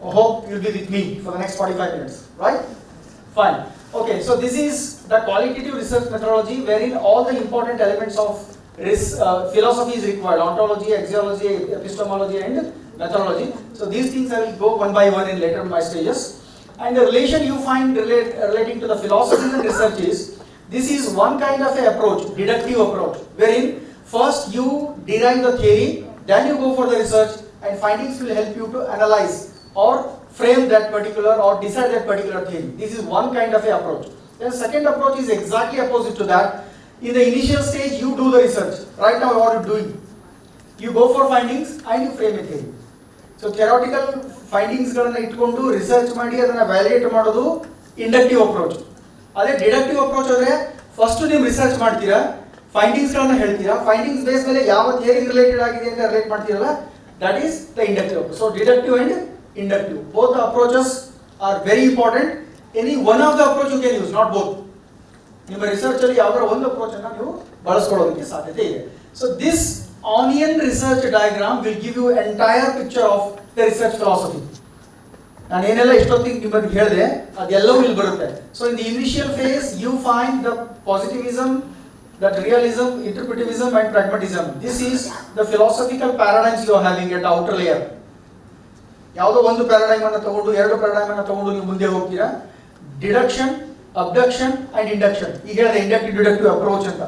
hope you'll be with me for the next 45 minutes, right? Fine. Okay, so this is the qualitative research methodology wherein all the important elements of uh, philosophy is required ontology, axiology, epistemology, and methodology. So these things I will go one by one in later my stages. And the relation you find relate, relating to the philosophies and research is this is one kind of a approach, deductive approach, wherein first you derive the theory, then you go for the research, and findings will help you to analyze or frame that particular or decide that particular thing. This is one kind of a approach. Then second approach is exactly opposite to that. In the initial stage, you do the research. Right now, what you doing, you go for findings and you frame a theory. So theoretical ಫೈಂಡಿಂಗ್ಸ್ಗಳನ್ನ ಇಟ್ಕೊಂಡು research ಮಾಡಿ ಅದನ್ನ validate ಮಾಡೋದು inductive approach ಅದೇ deductive approach ಅಂದ್ರೆ first ನೀವು research ಮಾಡ್ತೀರಾ ಫೈಂಡಿಂಗ್ಸ್ಗಳನ್ನ ಹೇಳ್ತೀರಾ ಫೈಂಡಿಂಗ್ಸ್ ಬೇಸ್ ಮೇಲೆ ಯಾವ ಥಿಯರಿ ರಿಲೇಟೆಡ್ ಆಗಿದೆ ಅಂತ ರಿಲೇಟ್ ಮಾಡ್ತೀರಲ್ಲ that is the inductive so deductive and inductive both approaches are very important any one of the approach you can use not both ನಿಮ್ಮ ರಿಸರ್ಚ್ ಅಲ್ಲಿ ಯಾವ್ದಾರ ಒಂದು ಅಪ್ರೋಚ್ ಅನ್ನ ನೀವು ಬಳಸ್ಕೊಳ್ಳೋದಕ್ಕೆ ಸಾಧ್ಯತೆ ಇದೆ. So this onion research diagram will give you entire picture of the research philosophy ನಾನು ಏನೆಲ್ಲ ಇಷ್ಟೊತ್ತಿಗೆ ನಿಮಗೆ ಹೇಳಿದೆ, ಅದೆಲ್ಲವೂ ಇಲ್ಲಿ ಬರುತ್ತೆ. So in the initial phase you find the positivism that realism interpretivism and pragmatism this is the philosophical paradigms you are having at outer layer ಯಾವುದೋ ಒಂದು ಪ್ಯಾರಾಡೈಮ್ ಅನ್ನು ತಗೊಂಡು ಎರಡು ಪ್ಯಾರಾಡೈಮ್ ಅನ್ನು ತಗೊಂಡು ನೀವು ಮುಂದೆ ಹೋಗ್ತೀರಾ ಡಿಡಕ್ಷನ್ ಅಬ್ಡಕ್ಷನ್ ಅಂಡ್ ಇಂಡಕ್ಷನ್ ಈಗ ಹೇಳಿದೆ ಇಂಡಕ್ಟಿವ್ ಡಿಡಕ್ಟಿವ್ ಅಪ್ರೋಚ್ ಅಂತ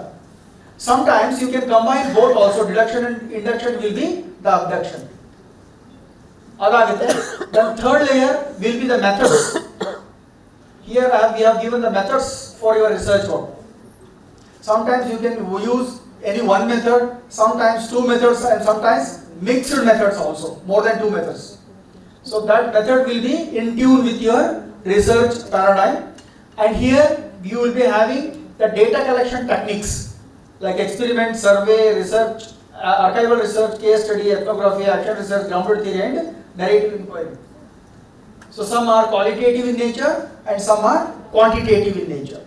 sometimes you can combine both also deduction and induction will be the abduction ಅದಾಗುತ್ತೆ then third layer will be the methods here I have, we have given the methods for your research work sometimes you can use any one method sometimes two methods and sometimes mixed methods also more than two methods so that method will be in tune with your research paradigm and here you will be having the data collection techniques like experiment, survey, research, uh, archival research, case study, ethnography, action research, grounded theory, and narrative inquiry. So some are qualitative in nature and some are quantitative in nature.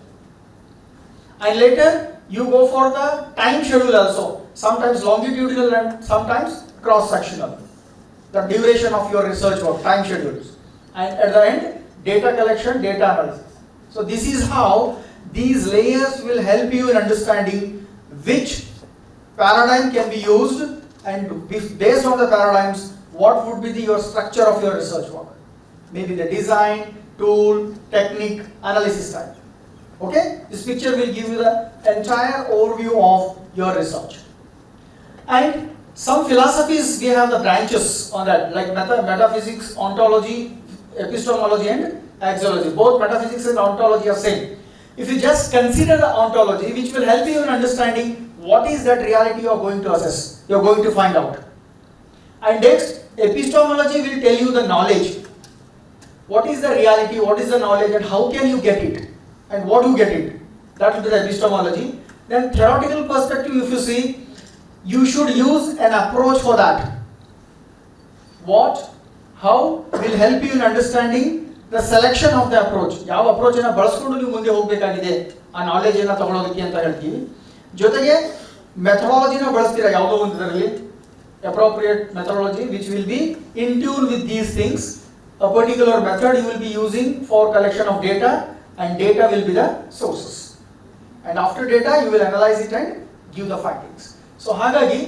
And later you go for the time schedule also, sometimes longitudinal and sometimes cross-sectional. The duration of your research work, time schedules. And at the end, data collection, data analysis. So this is how these layers will help you in understanding which paradigm can be used and based on the paradigms, what would be the, your structure of your research work? Maybe the design, tool, technique, analysis type. Okay? This picture will give you the entire overview of your research. And some philosophies, we have the branches on that, like meta- metaphysics, ontology, epistemology, and axiology. Both metaphysics and ontology are same. If you just consider the ontology, which will help you in understanding what is that reality you are going to assess, you are going to find out. And next, epistemology will tell you the knowledge. What is the reality, what is the knowledge, and how can you get it, and what do you get it. That will be the epistemology. Then theoretical perspective, if you see, you should use an approach for that. What, how? Will help you in understanding the selection of the approach ಯಾವ approach ಅನ್ನ ಬಳಸ್ಕೊಂಡು ನೀವು ಮುಂದೆ ಹೋಗಬೇಕಾಗಿದೆ? ಆ knowledge ಅನ್ನ ತಗೊಳ್ಳೋದಕ್ಕೆ ಅಂತ ಹೇಳ್ತೀವಿ. ಜೊತೆಗೆ ಮೆಥಡಾಲಜಿನ ಬಳಸ್ತೀರಾ? ಯಾವುದೋ ಒಂದು ಇದರಲ್ಲಿ. Appropriate methodology which will be in tune with these things a particular method you will be using for collection of data and data will be the sources and after data you will analyse it and give the findings so ಹಾಗಾಗಿ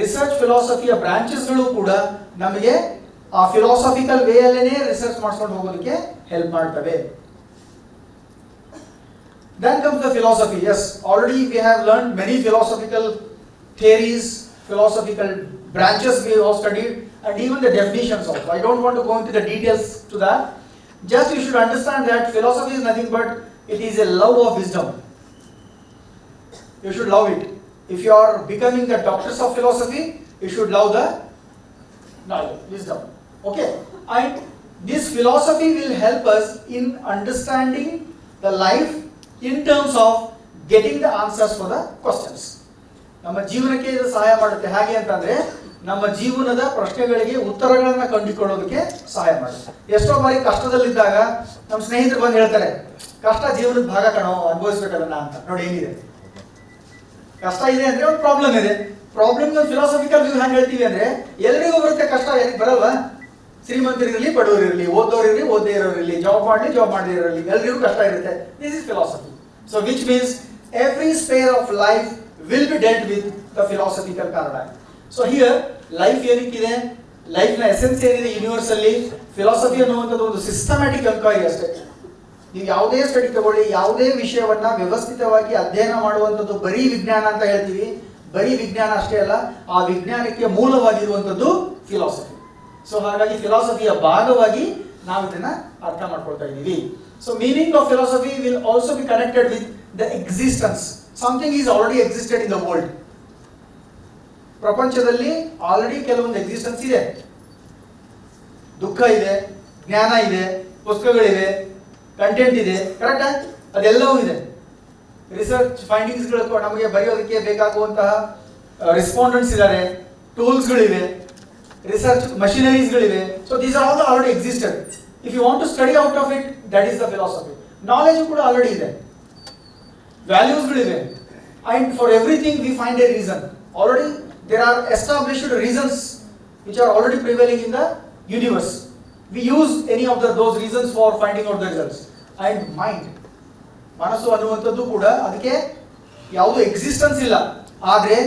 research ಫಿಲಾಸಫಿಯ ಬ್ರಾಂಚಸ್ಗಳು ಕೂಡ ನಮಗೆ ಆ philosophical way ಅಲ್ಲೇನೆ research ಮಾಡ್ಕೊಂಡು ಹೋಗೋದಕ್ಕೆ help ಮಾಡ್ತವೆ Then comes the philosophy. Yes, already we have learned many philosophical theories, philosophical branches we have studied, and even the definitions also. I don't want to go into the details to that. Just you should understand that philosophy is nothing but it is a love of wisdom. You should love it. If you are becoming the doctors of philosophy, you should love the knowledge, wisdom. Okay? And this philosophy will help us in understanding the life in terms of getting the answers for the questions. ನಮ್ಮ ಜೀವನಕ್ಕೆ ಇದು ಸಹಾಯ ಮಾಡುತ್ತೆ ಹೇಗೆ ಅಂತಂದ್ರೆ ನಮ್ಮ ಜೀವನದ ಪ್ರಶ್ನೆಗಳಿಗೆ ಉತ್ತರಗಳನ್ನು ಕಂಡುಕೊಳ್ಳೋದಕ್ಕೆ ಸಹಾಯ ಮಾಡುತ್ತೆ ಎಷ್ಟೋ ಬಾರಿ ಕಷ್ಟದಲ್ಲಿದ್ದಾಗ ನಮ್ಮ ಸ್ನೇಹಿತರು ಬಂದು ಹೇಳ್ತಾರೆ ಕಷ್ಟ ಜೀವನದ ಭಾಗ ಕಣೋ ಅನುಭವಿಸ್ಬೇಕಲ್ಲ ಅಂತ ನೋಡಿ ಹೆಂಗಿದೆ ಕಷ್ಟ ಇದೆ ಅಂದ್ರೆ ಒಂದು ಪ್ರಾಬ್ಲಮ್ ಇದೆ. ಪ್ರಾಬ್ಲಮ್ ಫಿಲಾಸಫಿಕಲ್ ವ್ಯೂ ಹ್ಯಾಂಗ್ ಹೇಳ್ತೀವಿ ಅಂದ್ರೆ, ಎಲ್ರಿಗೂ ಬರುತ್ತೆ ಕಷ್ಟ ಯಾರಿಗೆ ಬರಲ್ಲ ಶ್ರೀಮಂತರಿರಲಿ, ಬಡವರಿರಲಿ ಓದೋರಿರಲಿ ಓದೇ ಇರೋರಿರಲಿ ಜಾಬ್ ಮಾಡಲಿ ಜಾಬ್ ಮಾಡದೇ ಇರೋರಿರಲಿ, ಎಲ್ರಿಗೂ ಕಷ್ಟ ಇರುತ್ತೆ. This is philosophy so which means every sphere of life will be dealt with the philosophical ಕಾರಣ ಸೊ ಹಿಯರ್ ಲೈಫ್ ಏನಕ್ಕಿದೆ? ಲೈಫ್ನ ಎಸೆನ್ಸ್ ಏನಿದೆ? ಯೂನಿವರ್ಸ್ ಅಲ್ಲಿ ಫಿಲಾಸಫಿ ಅನ್ನುವಂಥದ್ದು ಒಂದು ಸಿಸ್ಟಮ್ಯಾಟಿಕ್ ಎಂಕ್ವೈರಿ ಅಷ್ಟೇ. ನೀವು ಯಾವುದೇ ಸ್ಟಡಿ ತಗೊಳ್ಳಿ, ಯಾವುದೇ ವಿಷಯವನ್ನ ವ್ಯವಸ್ಥಿತವಾಗಿ ಅಧ್ಯಯನ ಮಾಡುವಂಥದ್ದು ಬರೀ ವಿಜ್ಞಾನ ಅಂತ ಹೇಳ್ತೀವಿ. ಬರೀ ವಿಜ್ಞಾನ ಅಷ್ಟೇ ಅಲ್ಲ, ಆ ವಿಜ್ಞಾನಕ್ಕೆ ಮೂಲವಾಗಿರುವಂಥದ್ದು ಫಿಲಾಸಫಿ ಸೊ ಹಾಗಾಗಿ ಫಿಲಾಸಫಿಯ ಭಾಗವಾಗಿ ನಾವು ಇದನ್ನ ಅರ್ಥ ಮಾಡ್ಕೊಳ್ತಾ ಇದ್ದೀವಿ. So meaning of philosophy will also be connected with the existence something is already existed in the world ಪ್ರಪಂಚದಲ್ಲಿ ಆಲ್ರೆಡಿ ಕೆಲವೊಂದು ಎಕ್ಸಿಸ್ಟೆನ್ಸ್ ಇದೆ. ದುಃಖ ಇದೆ, ಜ್ಞಾನ ಇದೆ, ಪುಸ್ತಕಗಳಿವೆ ಕಂಟೆಂಟ್ ಇದೆ ಕರೆಕ್ಟಾ ಅದೆಲ್ಲವೂ ಇದೆ. ರಿಸರ್ಚ್ ಫೈಂಡಿಂಗ್ಸ್ಗಳು ನಮಗೆ ಬರೆಯೋದಕ್ಕೆ ಬೇಕಾಗುವಂತಹ ರೆಸ್ಪಾಂಡೆಂಟ್ಸ್ ಇದ್ದಾರೆ ಟೂಲ್ಸ್ಗಳಿವೆ research ಮಷಿನರೀಸ್ಗಳಿವೆ so these are all already existed if you want to study out of it that is the philosophy knowledge ಕೂಡ ಆಲ್ರೆಡಿ ಇದೆ. ವ್ಯಾಲ್ಯೂಸ್ಗಳಿವೆ and for everything we find a reason already there are established reasons which are already prevailing in the universe we use any of the those reasons for finding out the results. And mind ಮನಸ್ಸು ಅನ್ನುವಂಥದ್ದು ಕೂಡ ಅದಕ್ಕೆ ಯಾವುದು existence ಇಲ್ಲ. ಆದರೆ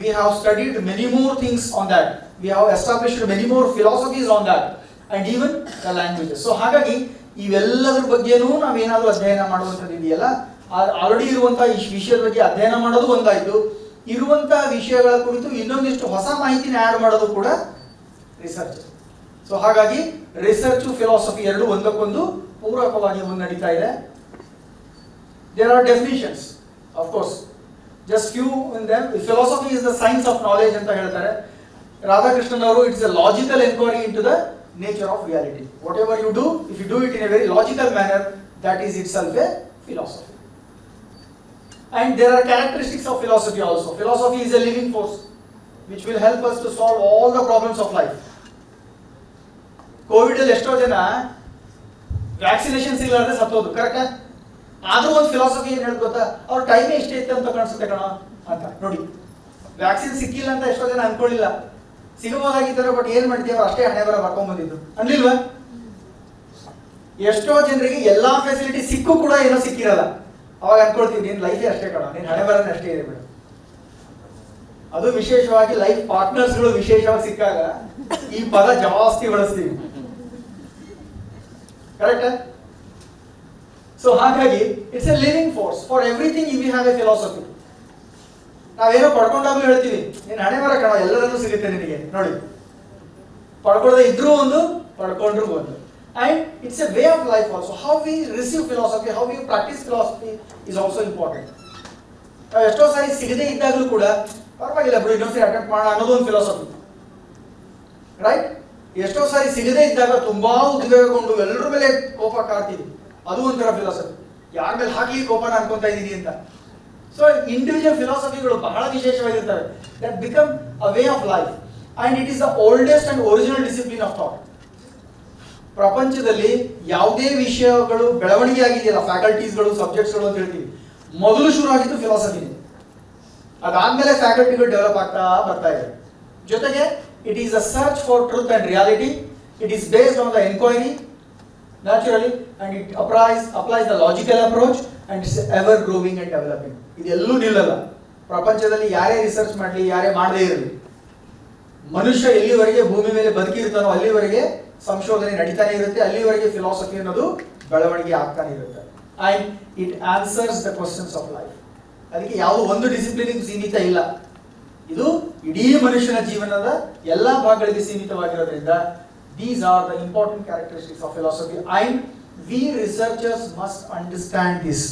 we have studied many more things on that we have established many more philosophies on that and even the languages so ಹಾಗಾಗಿ ಇವೆಲ್ಲದರ ಬಗ್ಗೆನೂ ನಾವೇನಾದರೂ ಅಧ್ಯಯನ ಮಾಡುವಂಥದ್ದು ಇದೆಯಲ್ಲ? ಆಲ್ರೆಡಿ ಇರುವಂಥ ಈ ವಿಷಯದ ಬಗ್ಗೆ ಅಧ್ಯಯನ ಮಾಡೋದು ಒಂದಾಯಿತು. ಇರುವಂಥ ವಿಷಯಗಳ ಕುರಿತು ಇನ್ನೊಂದಿಷ್ಟು ಹೊಸ ಮಾಹಿತಿನ ಆ್ಯಡ್ ಮಾಡೋದು ಕೂಡ ರಿಸರ್ಚ್ ಸೊ ಹಾಗಾಗಿ ರಿಸರ್ಚ್ ಫಿಲಾಸಫಿ ಎರಡು ಒಂದಕ್ಕೊಂದು ಪೂರಕವಾಗಿ ಮುನ್ನಡೀತಾ ಇದೆ are definitions of course just few in them philosophy is the science of knowledge ಅಂತ ಹೇಳ್ತಾರೆ ರಾಧಾಕೃಷ್ಣನ್ ಅವರು it's a logical enquiry into the nature of reality whatever you do if you do it in a very logical manner that is itself a philosophy and there are characteristics of philosophy also philosophy is a living force which will help us to solve all the problems of life Covid ಅಲ್ಲಿ ಎಷ್ಟೋ ಜನ vaccinations ಇಲ್ಲಾರ್ದೆ ಸತ್ತೋದು correct ಆದ್ರೂ ಒಂದು philosophy ಏನ್ ಹೇಳುದು ಗೊತ್ತಾ? ಅವ್ರ time ಎಷ್ಟೇ ಇತ್ತು ಅಂತ ಕಾಣಿಸುತ್ತೆ ಕಣ, ಅಂತ. ನೋಡಿ ವ್ಯಾಕ್ಸಿನ್ ಸಿಕ್ಕಿಲ್ಲ ಅಂತ ಎಷ್ಟೋ ಜನ ಅನ್ಕೊಳ್ಳಿಲ್ಲ ಸಿಗಬಹುದಾಗಿದ್ದಾರೆ ಬಟ್ ಏನ್ ಮಾಡ್ತೀವಿ ಅಷ್ಟೇ ಹಣೆ ಬರ ಬರ್ಕೊಂಡ್ ಬಂದಿದ್ದು. ಎಷ್ಟೋ ಜನರಿಗೆ ಎಲ್ಲಾ ಫೆಸಿಲಿಟಿ ಸಿಕ್ಕು ಕೂಡ ಏನೋ ಸಿಕ್ಕಿರಲ್ಲ. ಅವಾಗ ಅನ್ಕೊಳ್ತೀವಿ, ನಿನ್ ಲೈಫ್ ಅಷ್ಟೇ ಕಣ, ನೀನ್ ಹಣೆ ಬರನೇ ಅಷ್ಟೇ ಇದೆ ಬಿಡು. ಅದು ವಿಶೇಷವಾಗಿ ಲೈಫ್ ಪಾರ್ಟ್ನರ್ಸ್ಗಳು ವಿಶೇಷವಾಗಿ ಸಿಕ್ಕಾಗ ಈ ಪದ ಜಾಸ್ತಿ ಬಳಸ್ತೀವಿ. ಕರೆಕ್ಟ್ ಸೊ ಹಾಗಾಗಿ it's a living force for everything we have a philosophy ನಾವೇನೋ ಪಡ್ಕೊಂಡಾಗ್ಲೂ ಹೇಳ್ತೀವಿ ನೀನು ಹಣೆ ಮರ ಕಣ, ಎಲ್ಲರಲ್ಲೂ ಸಿಗುತ್ತೆ ನಿನಗೆ. ನೋಡಿ. ಪಡ್ಕೊಳ್ಳದೆ ಇದ್ರೂ ಒಂದು, ಪಡ್ಕೊಂಡ್ರು ಒಂದು. And it's a way of life also how we receive philosophy how we practise philosophy is also important ನಾವು ಎಷ್ಟೋ ಸಾರಿ ಸಿಗದೇ ಇದ್ದಾಗಲೂ ಕೂಡ ಪರವಾಗಿಲ್ಲ ಬಿಡು, ಇನ್ನೊಂದ್ಸರಿ ಅಟೆಂಪ್ಟ್ ಮಾಡೋಣ ಅನ್ನೋದು ಒಂದು ಫಿಲಾಸಫಿ ರೈಟ್ ಎಷ್ಟೋ ಸಾರಿ ಸಿಗದೇ ಇದ್ದಾಗ ತುಂಬಾ ಉದ್ವೇಗಗೊಂಡು ಎಲ್ಲರ ಮೇಲೆ ಕೋಪ ಕಾಡ್ತೀವಿ. ಅದು ಒಂಥರ ಫಿಲಾಸಫಿ ಯಾರ ಮೇಲೆ ಹಾಕಿ ಕೋಪನ ಅನ್ಕೊಂತಾ ಇದೀನಿ ಅಂತ. ಸೊ ಇಂಡಿವಿಜುವಲ್ ಫಿಲಾಸಫಿಗಳು ಬಹಳ ವಿಶೇಷವಾಗಿರ್ತವೆ. That become a way of life and it is the oldest and original discipline of thought ಪ್ರಪಂಚದಲ್ಲಿ ಯಾವುದೇ ವಿಷಯಗಳು ಬೆಳವಣಿಗೆ ಆಗಿದೆಯಲ್ಲ ಫ್ಯಾಕಲ್ಟೀಸ್ಗಳು ಸಬ್ಜೆಕ್ಟ್ಸ್ಗಳು ಅಂತ ಹೇಳ್ತೀವಿ. ಮೊದಲು ಶುರು ಆಗಿದ್ದು ಫಿಲಾಸಫಿ ಅದಾದ್ಮೇಲೆ ಫ್ಯಾಕಲ್ಟಿಗಳು ಡೆವಲಪ್ ಆಗ್ತಾ ಬರ್ತಾ ಇದೆ. ಜೊತೆಗೆ it is a search for truth and reality it is based on the enquiry naturally and it applies applies the logical approach and it's ever growing and developing ಇದೆಲ್ಲೂ ನಿಲ್ಲಲ್ಲ. ಪ್ರಪಂಚದಲ್ಲಿ ಯಾರೇ ರಿಸರ್ಚ್ ಮಾಡಲಿ, ಯಾರೇ ಮಾಡದೇ ಇರಲಿ, ಮನುಷ್ಯ ಎಲ್ಲಿವರೆಗೆ ಭೂಮಿ ಮೇಲೆ ಬದುಕಿರ್ತಾನೋ ಅಲ್ಲಿವರೆಗೆ ಸಂಶೋಧನೆ ನಡೀತಾನೆ ಇರುತ್ತೆ, ಅಲ್ಲಿವರೆಗೆ ಫಿಲಾಸಫಿ ಅನ್ನೋದು ಬೆಳವಣಿಗೆ ಆಗ್ತಾನೆ ಇರುತ್ತೆ. And it answers the questions of life ಅದಕ್ಕೆ ಯಾವ ಒಂದು ಡಿಸಿಪ್ಲಿನಿಗೆ ಸೀಮಿತ ಇಲ್ಲ. ಇದು ಇಡೀ ಮನುಷ್ಯನ ಜೀವನದ ಎಲ್ಲಾ ಭಾಗಗಳಿಗೆ ಸೀಮಿತವಾಗಿರೋದ್ರಿಂದ these are the important characteristics of philosophy I we researchers must understand this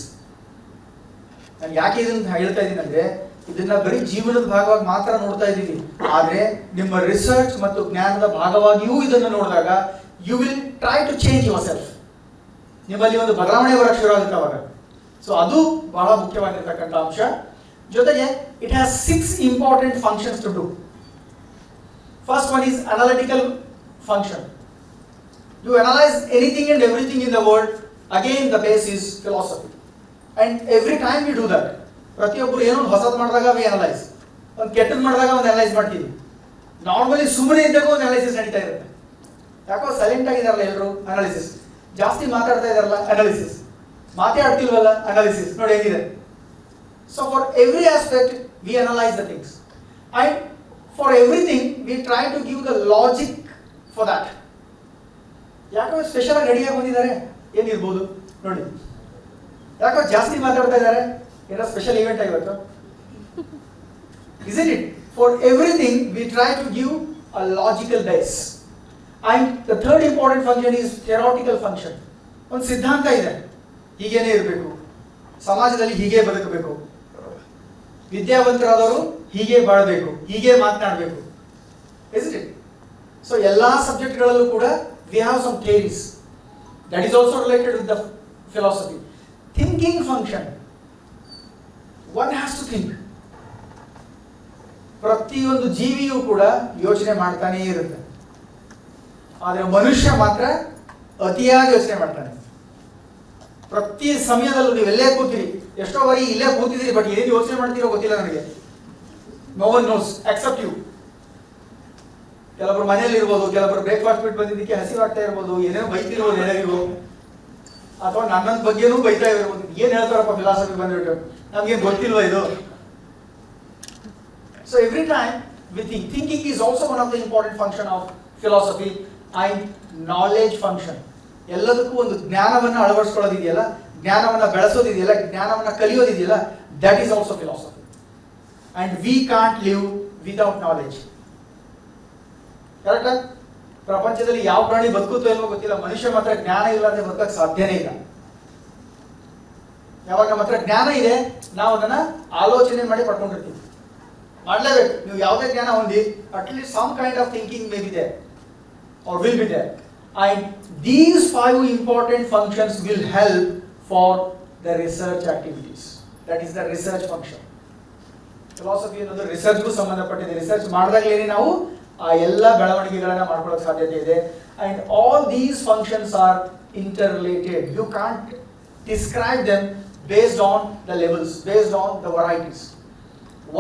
ನಾನು ಯಾಕೆ ಇದನ್ನ ಹೇಳ್ತಾ ಇದ್ದೀನಿ ಅಂದ್ರೆ, ಇದನ್ನ ಬರೀ ಜೀವನದ ಭಾಗವಾಗಿ ಮಾತ್ರ ನೋಡ್ತಾ ಇದ್ದೀವಿ ಆದ್ರೆ ನಿಮ್ಮ ರಿಸರ್ಚ್ ಮತ್ತು ಜ್ಞಾನದ ಭಾಗವಾಗಿಯೂ ಇದನ್ನು ನೋಡಿದಾಗ you will try to change yourself ನಿಮ್ಮಲ್ಲಿ ಒಂದು ಬದಲಾವಣೆ ಬರಕ್ಕೆ ಶುರು ಆಗುತ್ತೆ ಅವಾಗ. ಸೊ ಅದು ಬಹಳ ಮುಖ್ಯವಾಗಿರ್ತಕ್ಕಂಥ ಅಂಶ. ಜೊತೆಗೆ it has six important functions to do first one is analytical function you analyse anything and everything in the world again the base is philosophy and every time we do that ಪ್ರತಿಯೊಬ್ಬರು ಏನೋ ಹೊಸದು ಮಾಡಿದಾಗ V analyse ಒಂದು ಕೆಟ್ಟದ್ದು ಮಾಡಿದಾಗ ಒಂದು analyse ಮಾಡ್ತೀವಿ. Normally ಸುಮ್ಮನೆ ಇದ್ದಾಗ ಒಂದು ಅನಾಲಿಸಿಸ್ ನಡೀತಾ ಇರುತ್ತೆ. ಯಾಕೋ ಸೈಲೆಂಟ್ ಆಗಿದಾರಲ್ಲ ಎಲ್ಲರೂ ಅನಾಲಿಸಿಸ್ ಜಾಸ್ತಿ ಮಾತಾಡ್ತಾ ಇದಾರಲ್ಲ ಅನಾಲಿಸಿಸ್ ಮಾತಾಡ್ತಿಲ್ವಲ್ಲ ಅನಾಲಿಸಿಸ್ ನೋಡಿ ಹೇಗಿದೆ. So for every aspect, we analyse the things. And for everything we try to give the logic for that. ಯಾಕೋ ಸ್ಪೆಷಲ್ ಆಗಿ ರೆಡಿಯಾಗಿ ಬಂದಿದ್ದಾರೆ? ಏನಿರ್ಬೋದು ನೋಡಿ. ಯಾಕೋ ಜಾಸ್ತಿ ಮಾತಾಡ್ತಾ ಇದ್ದಾರೆ? ಏನೋ ಸ್ಪೆಷಲ್ ಇವೆಂಟ್ ಆಗಿವತ್ತು isn't it for everything we try to give a logical base And the third important function is theoretical function ಒಂದು ಸಿದ್ಧಾಂತ ಇದೆ. ಹೀಗೇನೆ ಇರಬೇಕು. ಸಮಾಜದಲ್ಲಿ ಹೀಗೆ ಬದುಕಬೇಕು. ವಿದ್ಯಾವಂತರಾದವರು ಹೀಗೆ ಬಾಳಬೇಕು, ಹೀಗೆ ಮಾತನಾಡಬೇಕು. ಇಟ್ ಸೊ ಎಲ್ಲಾ ಸಬ್ಜೆಕ್ಟ್ಗಳಲ್ಲೂ ಕೂಡ we have some theories that is also related with the philosophy thinking function one has to think ಪ್ರತಿಯೊಂದು ಜೀವಿಯೂ ಕೂಡ ಯೋಚನೆ ಮಾಡ್ತಾನೇ ಇರುತ್ತೆ. ಆದರೆ ಮನುಷ್ಯ ಮಾತ್ರ ಅತಿಯಾಗಿ ಯೋಚನೆ ಮಾಡ್ತಾನೆ. ಪ್ರತಿ ಸಮಯದಲ್ಲೂ ನೀವು ಎಲ್ಲೇ ಕೂತೀರಿ. ಎಷ್ಟೋ ಬಾರಿ ಇಲ್ಲೇ ಕೂತಿದ್ದೀರಿ ಬಟ್ ಏನು ಯೋಚನೆ ಮಾಡ್ತೀರೋ ಗೊತ್ತಿಲ್ಲ ನನಗೆ. ನೋ ನೋಸ್ ಅಕ್ಸೆಪ್ಟ್ ಯು ಕೆಲವರು ಮನೆಯಲ್ಲಿ ಇರ್ಬೋದು, ಕೆಲವರು ಬ್ರೇಕ್ಫಾಸ್ಟ್ ಬಿಟ್ಟು ಬಂದಿದ್ದಕ್ಕೆ ಹಸಿವಾಗ್ತಾ ಇರ್ಬೋದು, ಏನೇನೋ ಬೈತಿರ್ಬೋದು ಎಲ್ಲರಿಗೂ ಅಥವಾ ನನ್ನ ಬಗ್ಗೆನೂ ಬೈತಾ ಇರ್ಬೋದು. ಏನ್ ಹೇಳ್ತಾರಪ್ಪ ಫಿಲಾಸಫಿ ಬಂದ್ಬಿಟ್ಟು? ನಮ್ಗೆ ಗೊತ್ತಿಲ್ವಾ ಇದು? So every time with thinking is also one of the important function of philosophy I knowledge function. ಎಲ್ಲದಕ್ಕೂ ಒಂದು ಜ್ಞಾನವನ್ನು ಅಳವಡಿಸ್ಕೊಳ್ಳೋದಿದೆಯಲ್ಲ? ಜ್ಞಾನವನ್ನ ಬೆಳೆಸೋದಿದೆಯಲ್ಲ, ಜ್ಞಾನವನ್ನು ಕಲಿಯೋದಿದೆಯಲ್ಲ that is also philosophy and we can't live without knowledge ಕರೆಕ್ಟಾ ಪ್ರಪಂಚದಲ್ಲಿ ಯಾವ ಪ್ರಾಣಿ ಬದುಕುತ್ತೋ ಇಲ್ವೋ ಗೊತ್ತಿಲ್ಲ, ಮನುಷ್ಯ ಮಾತ್ರ ಜ್ಞಾನ ಇಲ್ಲದೆ ಬದುಕಕ್ಕೆ ಸಾಧ್ಯನೇ ಇಲ್ಲ. ಯಾವಾಗ ನಮ್ಮ ಹತ್ರ ಜ್ಞಾನ ಇದೆ, ನಾವು ಅದನ್ನ ಆಲೋಚನೆ ಮಾಡಿ ಪಡ್ಕೊಂಡಿರ್ತೀವಿ. ಮಾಡಲೇಬೇಕು. ನೀವು ಯಾವುದೇ ಜ್ಞಾನ ಹೊಂದಿ at least some kind of thinking may be there or will be there. And these five important functions will help for the research activities. That is the research function. Philosophy ಅನ್ನೋದು ರಿಸರ್ಚ್ಗೂ ಸಂಬಂಧಪಟ್ಟಿದೆ. ರಿಸರ್ಚ್ ಮಾಡಿದಾಗಲೇ ನಾವು ಆ ಎಲ್ಲ ಬೆಳವಣಿಗೆಗಳನ್ನು ಮಾಡ್ಕೊಳ್ಳೋಕೆ ಸಾಧ್ಯತೆ ಇದೆ. And all these functions are interrelated you can't describe them based on the levels based on the varieties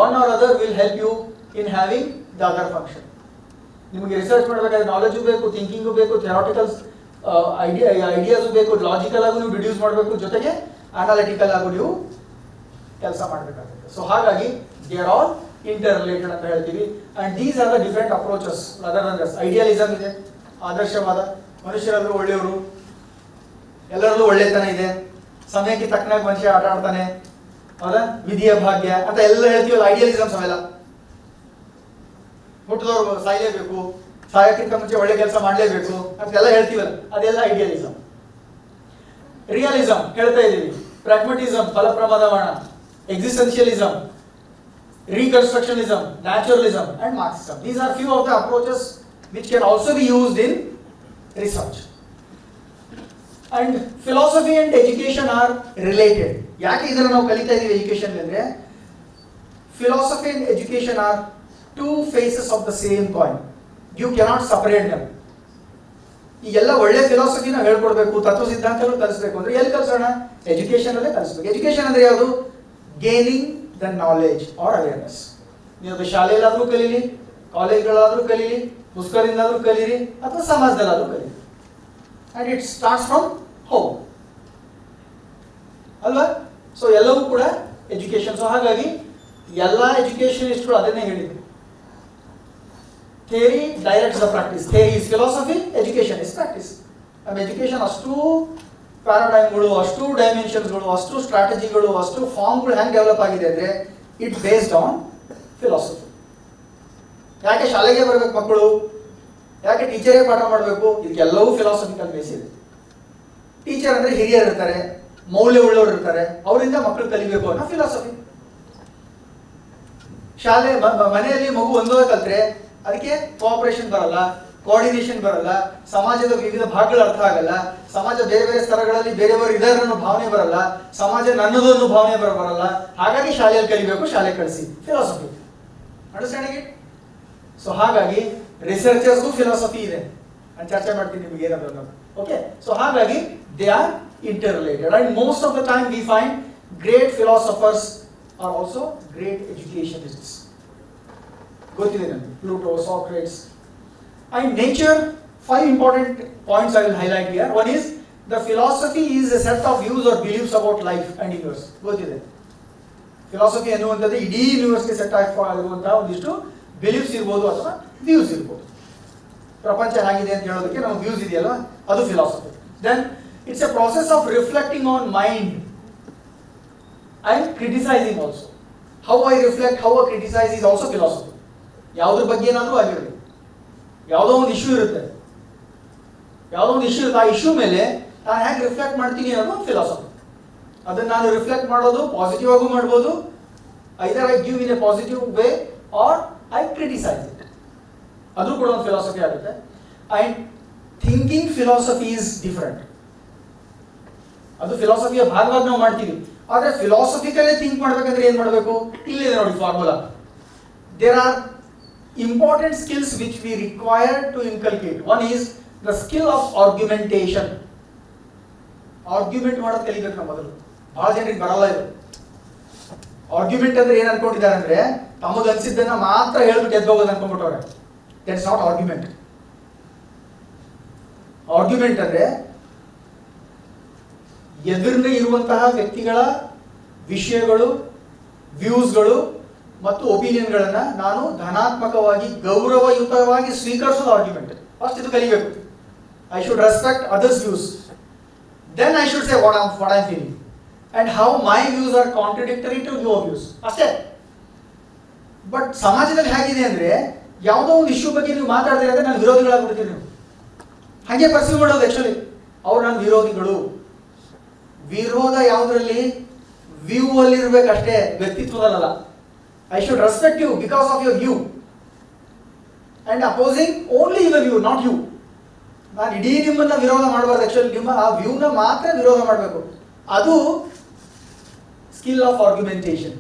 one or other will help you in having the other function ನಿಮಗೆ ರಿಸರ್ಚ್ ಮಾಡಬೇಕಾದ್ರೆ knowledge ಬೇಕು thinking ಬೇಕು theoreticals idea ideas ಬೇಕು logical ಆಗಿ ನೀವು ಡಿಡ್ಯೂಸ್ ಮಾಡಬೇಕು, ಜೊತೆಗೆ analytical ಆಗು ನೀವು ಕೆಲಸ ಮಾಡಬೇಕಾಗುತ್ತೆ. ಸೊ ಹಾಗಾಗಿ they are all interrelated ಅಂತ ಹೇಳ್ತೀವಿ. And these are the different approaches other and idealism idealism ಇದೆ, ಆದರ್ಶವಾದ, ಮನುಷ್ಯರಲ್ಲೂ ಒಳ್ಳೆಯವರು, ಎಲ್ಲರಲ್ಲೂ ಒಳ್ಳೆತನ ಇದೆ, ಸಮಯಕ್ಕೆ ತಕ್ಕನಾಗ ಮನುಷ್ಯ ಆಟ ಆಡ್ತಾನೆ, ಹೌದಾ? ವಿಧಿಯ ಭಾಗ್ಯ, ಅಂತ ಎಲ್ಲ ಹೇಳ್ತೀವಲ್ಲ ಐಡಿಯಲಿಸಮ್ಸ್ ಅವೆಲ್ಲ. ಹುಟ್ಟಿದವರು ಸಾಯಲೇಬೇಕು. ಸಾಯಕ್ಕಿಂತ ಮುಂಚೆ ಒಳ್ಳೆ ಕೆಲಸ ಮಾಡಲೇಬೇಕು ಅಂತೆಲ್ಲ ಹೇಳ್ತೀವಲ್ಲ ಅದೆಲ್ಲ ಐಡಿಯಲಿಸಮ್ ರಿಯಲಿಸಮ್ ಹೇಳ್ತಾ ಇದ್ದೀವಿ ಪ್ರಾಗ್ಮಟಿಸಮ್ ಫಲಪ್ರಮಾದವಾಣ ಎಕ್ಸಿಸ್ಟೆನ್ಷಿಯಲಿಸಮ್ reconstructionism, naturalism, and Marxism. These are few of the approaches which can also be used in research. And philosophy and education are related. ಯಾಕೆ ಇದನ್ನು ನಾವು ಕಲಿತಾ ಇದೀವಿ ಎಜುಕೇಶನ್ ಅಂದ್ರೆ philosophy and education are two faces of the same coin you cannot separate them ಈ ಎಲ್ಲ ಒಳ್ಳೆ ಫಿಲಾಸಫಿನ ಹೇಳ್ಕೊಡ್ಬೇಕು ತತ್ವ ಸಿದ್ಧಾಂತಗಳು ಕಲಿಸ್ಬೇಕು ಅಂದ್ರೆ ಎಲ್ಲಿ ಕಲಿಸೋಣ? ಎಜುಕೇಶನ್ ಅಲ್ಲೇ ಕಲಿಸ್ಬೇಕು. ಎಜುಕೇಶನ್ ಅಂದ್ರೆ ಯಾವುದು? Gaining the knowledge or awareness ನೀವು ಅದು ಶಾಲೆಯಲ್ಲಾದ್ರೂ ಕಲೀಲಿ, ಕಾಲೇಜ್ಗಳಾದರೂ ಕಲೀಲಿ, ಪುಸ್ತಕದಿಂದಾದ್ರೂ ಕಲೀರಿ ಅಥವಾ ಸಮಾಜದಲ್ಲಾದರೂ ಕಲೀರಿ. And it starts from home ಅಲ್ವಾ? ಸೊ ಎಲ್ಲವೂ ಕೂಡ ಎಜುಕೇಶನ್ ಸೊ ಹಾಗಾಗಿ ಎಲ್ಲ ಎಜುಕೇಶನಿಸ್ಟ್ಗಳು ಅದನ್ನೇ ಹೇಳಿದ್ರು. Theory directs the practice theory is philosophy education is practice ನಮ್ಮ ಎಜುಕೇಶನ್ ಅಷ್ಟು ಪ್ಯಾರಾಡೈಮ್ಗಳು ಅಷ್ಟು ಡೈಮೆನ್ಷನ್ಸ್ಗಳು ಅಷ್ಟು ಸ್ಟ್ರಾಟಜಿಗಳು ಅಷ್ಟು ಫಾರ್ಮ್ಗಳು ಹೆಂಗೆ ಡೆವಲಪ್ ಆಗಿದೆ ಅಂದರೆ ಇಟ್ ಬೇಸ್ಡ್ ಆನ್ ಫಿಲಾಸಫಿ ಯಾಕೆ ಶಾಲೆಗೆ ಬರಬೇಕು ಮಕ್ಕಳು? ಯಾಕೆ ಟೀಚರೇ ಪಾಠ ಮಾಡಬೇಕು? ಇದಕ್ಕೆಲ್ಲವೂ ಫಿಲಾಸಫಿಕಲ್ ಬೇಸ್ ಇದೆ. ಟೀಚರ್ ಅಂದರೆ ಹಿರಿಯರು ಇರ್ತಾರೆ ಮೌಲ್ಯವುಳ್ಳವರು ಇರ್ತಾರೆ, ಅವರಿಂದ ಮಕ್ಕಳು ಕಲಿಬೇಕು ಅನ್ನೋ ಫಿಲಾಸಫಿ ಶಾಲೆ ಮನೆಯಲ್ಲಿ ಮಗು ಒಂದೋದೇ ಕಲ್ತ್ರೆ ಅದಕ್ಕೆ ಕೋಆಪರೇಷನ್ ಬರಲ್ಲ ಕೋಆರ್ಡಿನೇಷನ್ ಬರಲ್ಲ, ಸಮಾಜದ ವಿವಿಧ ಭಾಗಗಳು ಅರ್ಥ ಆಗಲ್ಲ. ಸಮಾಜ ಬೇರೆ ಬೇರೆ ಸ್ತರಗಳಲ್ಲಿ ಬೇರೆಯವರು ಇದ್ದಾರೆ ಅನ್ನೋ ಭಾವನೆ ಬರಲ್ಲ. ಸಮಾಜ ನನ್ನದು ಭಾವನೆ ಬರ ಬರಲ್ಲ. ಹಾಗಾಗಿ ಶಾಲೆಯಲ್ಲಿ ಕಲಿಬೇಕು, ಶಾಲೆ ಕಳಿಸಿ. ಫಿಲಾಸಫಿ ಅಂಡರ್ಸ್ಟ್ಯಾಂಡಿಂಗ್ ಇಟ್ ಸೊ ಹಾಗಾಗಿ ರಿಸರ್ಚರ್ಸ್ಗೂ ಫಿಲಾಸಫಿ ಇದೆ. ನಾನು ಚರ್ಚೆ ಮಾಡ್ತೀನಿ ನಿಮಗೆ ಏನಾದ್ರು ಓಕೆ ಸೊ ಹಾಗಾಗಿ they are interrelated and most of the time we find great philosophers are also great educationists ಗೊತ್ತಿದೆ ನನಗೆ Plato Socrates and nature five important points I will highlight here. One is, the philosophy is a set of views or beliefs about life and universe. ಗೊತ್ತಿದೆ philosophy ಅನ್ನುವಂಥದ್ದು ಇಡೀ ಯೂನಿವರ್ಸ್ಗೆ set ಆಗಿರುವಂತಹ ಒಂದಿಷ್ಟು beliefs ಇರ್ಬೋದು ಅಥವಾ views ಇರ್ಬೋದು. ಪ್ರಪಂಚ ಹೇಗಿದೆ ಅಂತ ಹೇಳೋದಕ್ಕೆ ನಮ್ಗೆ ವ್ಯೂಸ್ ಇದೆಯಲ್ಲ ಅದು philosophy then it's a process of reflecting on mind and criticising also how I reflect how I criticise is also philosophy ಯಾವುದ್ರ ಬಗ್ಗೆ ಏನಾದರೂ ಆಗಿರಲಿ. ಯಾವುದೋ ಒಂದು ಇಶ್ಯೂ ಇರುತ್ತೆ. ಯಾವುದೋ ಒಂದು ಇಶ್ಯೂ ಇರುತ್ತೆ. ಆ ಇಶ್ಯೂ ಮೇಲೆ ನಾನು ಹೇಗೆ ರಿಫ್ಲೆಕ್ಟ್ ಮಾಡ್ತೀನಿ ಅನ್ನೋದು ಒಂದು ಫಿಲಾಸಫಿ ಅದನ್ನು ನಾನು ರಿಫ್ಲೆಕ್ಟ್ ಮಾಡೋದು ಪಾಸಿಟಿವ್ ಆಗೂ ಮಾಡ್ಬೋದು. Either I give in a positive way or I criticise it ಅದು ಕೂಡ ಒಂದು ಫಿಲಾಸಫಿ ಆಗುತ್ತೆ. And thinking philosophy is different ಅದು ಫಿಲಾಸಫಿಯ ಭಾಗವಾಗಿ ನಾವು ಮಾಡ್ತೀವಿ. ಆದರೆ ಫಿಲಾಸಫಿಕಲ್ಲೇ ಥಿಂಕ್ ಮಾಡ್ಬೇಕಂದ್ರೆ ಏನು ಮಾಡಬೇಕು? ಇಲ್ಲಿದೆ ನೋಡಿ formula there are important skills which we require to inculcate one is the skill of argumentation argument ಮಾಡೋದು ಕಲಿಬೇಕು ನಾವು ಮೊದಲು. ಬಹಳ ಜನರಿಗೆ ಬರಲ್ಲ ಇದು. ಆರ್ಗ್ಯುಮೆಂಟ್ ಅಂದ್ರೆ ಏನು ಅನ್ಕೊಂಡಿದ್ದಾರೆ ಅಂದ್ರೆ ತಮಗೆ ಅನ್ಸಿದ್ದನ್ನ ಮಾತ್ರ ಹೇಳ್ಬಿಟ್ಟು ಎದ್ದೋಗೋದು ಅನ್ಕೊಂಡ್ಬಿಟ್ಟವ್ರೆ. ದಟ್ಸ್ ನಾಟ್ ಆರ್ಗ್ಯುಮೆಂಟ್ ಆರ್ಗ್ಯುಮೆಂಟ್ ಅಂದ್ರೆ, ಎದುರಿನ ಇರುವಂತಹ ವ್ಯಕ್ತಿಗಳ ವಿಷಯಗಳು ವ್ಯೂಸ್ಗಳು ಮತ್ತು ಒಪಿನಿಯನ್ಗಳನ್ನು ನಾನು ಧನಾತ್ಮಕವಾಗಿ, ಗೌರವಯುತವಾಗಿ ಸ್ವೀಕರಿಸೋದು ಆರ್ಗ್ಯುಮೆಂಟ್ ಫಸ್ಟ್ ಇದು ಕಲಿಬೇಕು. I should respect others views then I should say what am what I feeling and how my views are contradictory to your views ಅಷ್ಟೇ. ಬಟ್ ಸಮಾಜದಲ್ಲಿ ಹೇಗಿದೆ ಅಂದ್ರೆ, ಯಾವುದೋ ಒಂದು ಇಶ್ಯೂ ಬಗ್ಗೆ ನೀವು ಮಾತಾಡ್ತೀರ ಅಂದರೆ ನಾನು ವಿರೋಧಿಗಳಾಗ್ಬಿಡ್ತೀನಿ ನೀವು. ಹಾಗೆ ಪರ್ಸೀವ್ ಮಾಡೋದು ಆಕ್ಚುಲಿ ಅವ್ರು ನನ್ನ ವಿರೋಧಿಗಳು. ವಿರೋಧ ಯಾವುದರಲ್ಲಿ? ವ್ಯೂ ಅಲ್ಲಿ ಅಷ್ಟೇ ವ್ಯಕ್ತಿತ್ವದಲ್ಲ I should respect you because of your you. And opposing only your view not you. ನಾನು ಇಡೀ ನಿಮ್ಮನ್ನ ವಿರೋಧ ಮಾಡಬಾರ್ದು ಆ್ಯಕ್ಚುಲಿ ನಿಮ್ಮ ಆ ವ್ಯೂನ ಮಾತ್ರ ವಿರೋಧ ಮಾಡಬೇಕು. ಅದು ಸ್ಕಿಲ್ ಆಫ್ ಆರ್ಗ್ಯುಮೆಂಟೇಷನ್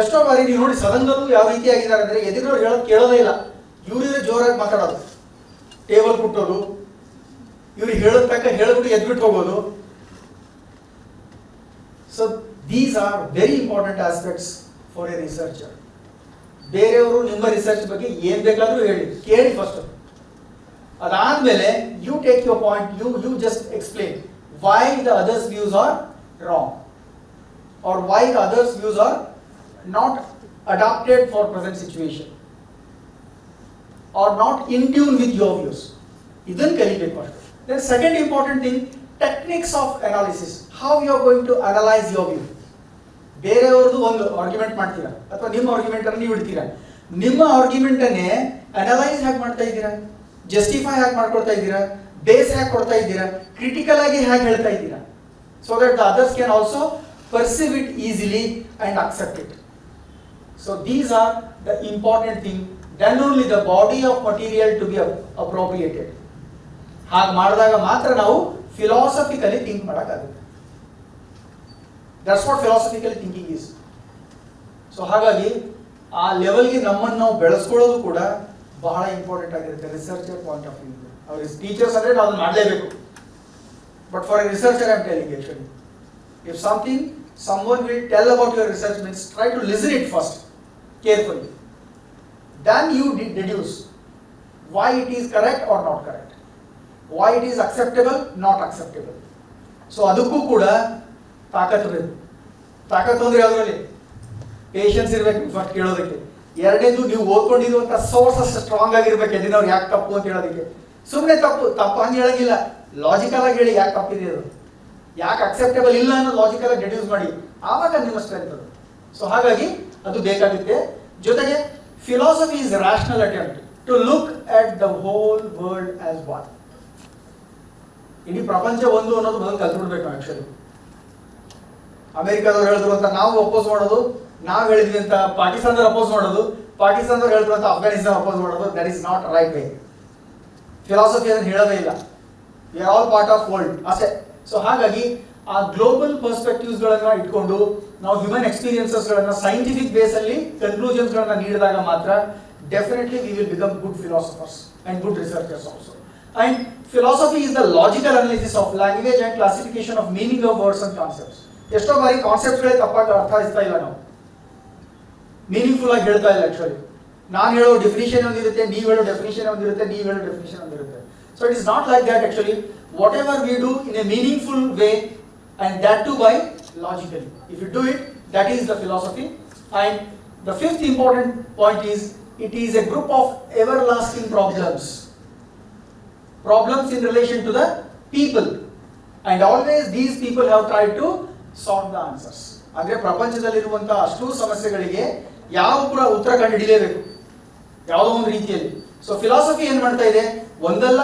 ಎಷ್ಟೋ ಬಾರಿ ನೀವು ನೋಡಿ ಸದನದಲ್ಲೂ ಯಾವ ರೀತಿ ಆಗಿದ್ದಾರೆ ಎದುರು ಹೇಳೋದು ಕೇಳೋದೇ ಇಲ್ಲ. ಇವರಿದ್ರೆ ಜೋರಾಗಿ ಮಾತಾಡೋದು. ಟೇಬಲ್ ಕುಟ್ಟೋದು. ಇವ್ರಿಗೆ ಹೇಳೋದ್ ತಕ್ಕ ಹೇಳಿಬಿಟ್ಟು ಎದ್ಬಿಟ್ಟು ಹೋಗೋದು. So these are very important aspects for a researcher ಬೇರೆಯವರು ನಿಮ್ಮ ರಿಸರ್ಚ್ ಬಗ್ಗೆ ಏನ್ ಬೇಕಾದ್ರೂ ಹೇಳಿ. ಕೇಳಿ ಫಸ್ಟ್ ಅದಾದ್ಮೇಲೆ you take your point you you just explain why the others views are wrong or why the others' views are not adapted for present situation or not in tune with your views. ಇದನ್ನು ಕಲಿಬೇಕು ಅಷ್ಟೇ then second important thing techniques of analysis how you are going to analyse your view ಬೇರೆಯವ್ರದ್ದು ಒಂದು argument ಮಾಡ್ತೀರಾ? ಅಥವಾ ನಿಮ್ಮ argument ಅನ್ನು ನೀವು ಇಡ್ತೀರಾ? ನಿಮ್ಮ ಆರ್ಗ್ಯುಮೆಂಟ್ ಅನ್ನೇ ಅನಲೈಸ್ ಹ್ಯಾಕ್ ಮಾಡ್ತಾ ಇದ್ದೀರಾ? ಜಸ್ಟಿಫೈ ಹ್ಯಾಕ್ ಮಾಡ್ಕೊಳ್ತಾ ಇದ್ದೀರಾ? ಬೇಸ್ ಹ್ಯಾಕ್ ಕೊಡ್ತಾ ಇದ್ದೀರಾ? ಕ್ರಿಟಿಕಲ್ ಆಗಿ ಹ್ಯಾಕ್ ಹೇಳ್ತಾ ಇದ್ದೀರಾ? So that the others can also perceive it easily and accept it so these are the important thing Then only the body of material to be appropriated. ಹಾಗೆ ಮಾಡಿದಾಗ ಮಾತ್ರ ನಾವು ಫಿಲಾಸಫಿಕಲಿ ಥಿಂಕ್ ಮಾಡೋಕ್ಕಾಗುತ್ತೆ. That's what philosophically thinking is so ಹಾಗಾಗಿ ಆ ಲೆವೆಲ್ಗೆ ನಮ್ಮನ್ನು ನಾವು ಬೆಳೆಸ್ಕೊಳ್ಳೋದು ಕೂಡ ಬಹಳ ಇಂಪಾರ್ಟೆಂಟ್ ಆಗಿರುತ್ತೆ ರಿಸರ್ಚರ್ ಪಾಯಿಂಟ್ ಆಫ್ ವ್ಯೂ ಅವ್ರ ಟೀಚರ್ಸ್ ಅಂದರೆ ನಾವು ಅದನ್ನ ಮಾಡಲೇಬೇಕು but for a researcher I am telling actually If something, someone will tell about your research means try to listen it first, carefully. Then you de- deduce why it is correct or not correct. Why it is acceptable, not acceptable. So ಅದಕ್ಕೂ ಕೂಡ ತಾಕತ್ತು ಬೇಕು. ತಾಕತ್ತು ಅಂದ್ರೆ patience ಇರ್ಬೇಕು first ಕೇಳೋದಕ್ಕೆ. ಎರಡನೇದು ನೀವು ಓದ್ಕೊಂಡಿರುವಂಥ ಸೋರ್ಸ್ ಅಷ್ಟು ಸ್ಟ್ರಾಂಗ್ ಆಗಿರ್ಬೇಕು ಎದಿನವ್ರು ಯಾಕೆ ತಪ್ಪು ಅಂತ ಹೇಳೋದಕ್ಕೆ. ಸುಮ್ಮನೆ ತಪ್ಪು ತಪ್ಪು ಹಂಗೆ ಹೇಳಂಗಿಲ್ಲ. ಲಾಜಿಕಲ್ ಆಗಿ ಹೇಳಿ ಯಾಕೆ ತಪ್ಪಿದೆ ಅದು? ಯಾಕೆ ಅಕ್ಸೆಪ್ಟೇಬಲ್ ಇಲ್ಲ ಅನ್ನೋ ಲಾಜಿಕಲ್ ಆಗಿ ಡೆಡ್ಯೂಸ್ ಮಾಡಿ, ಆವಾಗ ನಿಮ್ಮ ಸ್ಟ್ರೆಂತ್ ಅದು. ಸೊ ಹಾಗಾಗಿ ಅದು ಬೇಕಾಗುತ್ತೆ. ಜೊತೆಗೆ philosophy is rational attempt to look at the whole world as one ಇಡೀ ಪ್ರಪಂಚ ಒಂದು ಅನ್ನೋದು ಬಂದು ಕಲ್ತ್ಬಿಡ್ಬೇಕು ಆ್ಯಕ್ಚುಲಿ ಅಮೆರಿಕದವ್ರು ಹೇಳಿದ್ರು ಅಂತ ನಾವು ಅಪೋಸ್ ಮಾಡೋದು, ನಾವು ಹೇಳಿದ್ವಿ ಅಂತ ಪಾಕಿಸ್ತಾನದವ್ರು ಅಪೋಸ್ ಮಾಡೋದು, ಪಾಕಿಸ್ತಾನದವ್ರು ಹೇಳಿದ್ರು ಅಂತ ಅಫ್ಘಾನಿಸ್ತಾನ ಅಪೋಸ್ ಮಾಡೋದು that is not right way philosophy ಅದನ್ನು ಹೇಳೋದೇ ಇಲ್ಲ. We are all part of world ಅಷ್ಟೇ. ಸೊ ಹಾಗಾಗಿ, ಆ ಗ್ಲೋಬಲ್ ಪರ್ಸ್ಪೆಕ್ಟಿವ್ಸ್ಗಳನ್ನ ಇಟ್ಕೊಂಡು, ನಾವು ಹ್ಯೂಮನ್ ಎಕ್ಸ್ಪೀರಿಯನ್ಸಸ್ಗಳನ್ನ ಸೈಂಟಿಫಿಕ್ ಬೇಸಲ್ಲಿ ಕನ್ಕ್ಲೂಷನ್ಸ್ಗಳನ್ನ ನೀಡಿದಾಗ ಮಾತ್ರ definitely we will become good philosophers and good researchers also and philosophy is the logical analysis of language and classification of meaning of words and concepts ಎಷ್ಟೋ ಬಾರಿ ಕಾನ್ಸೆಪ್ಟ್ಗಳೇ ತಪ್ಪಾಗಿ ಅರ್ಥೈಸ್ತಾ ಇಲ್ಲ ನಾವು ಮೀನಿಂಗ್ಫುಲ್ ಆಗಿ ಹೇಳ್ತಾ ಇಲ್ಲ ಆಕ್ಚುಲಿ ನಾನು ಹೇಳೋ ಡೆಫಿನಿಷನ್ ಒಂದಿರುತ್ತೆ ನೀವು ಹೇಳೋ ಡೆಫಿನಿಷನ್ ಒಂದಿರುತ್ತೆ ನೀವು ಹೇಳೋ definition ಒಂದಿರುತ್ತೆ so it is not like that actually whatever we do in a meaningful way and that too by logically. If you do it, that is the philosophy. And the fifth important point is it is a group of everlasting problems. Problems in relation to the people. And always these people have tried to solve the answers ಅಂದ್ರೆ ಪ್ರಪಂಚದಲ್ಲಿರುವಂತಹ ಅಷ್ಟು ಸಮಸ್ಯೆಗಳಿಗೆ ಯಾವ ಉತ್ತರ ಉತ್ತರ ಕಂಡುಹಿಡಿಯಲೇಬೇಕು. ಯಾವುದೋ ಒಂದು ರೀತಿಯಲ್ಲಿ. ಸೊ ಫಿಲಾಸಫಿ ಏನ್ ಮಾಡ್ತಾ ಇದೆ? ಒಂದಲ್ಲ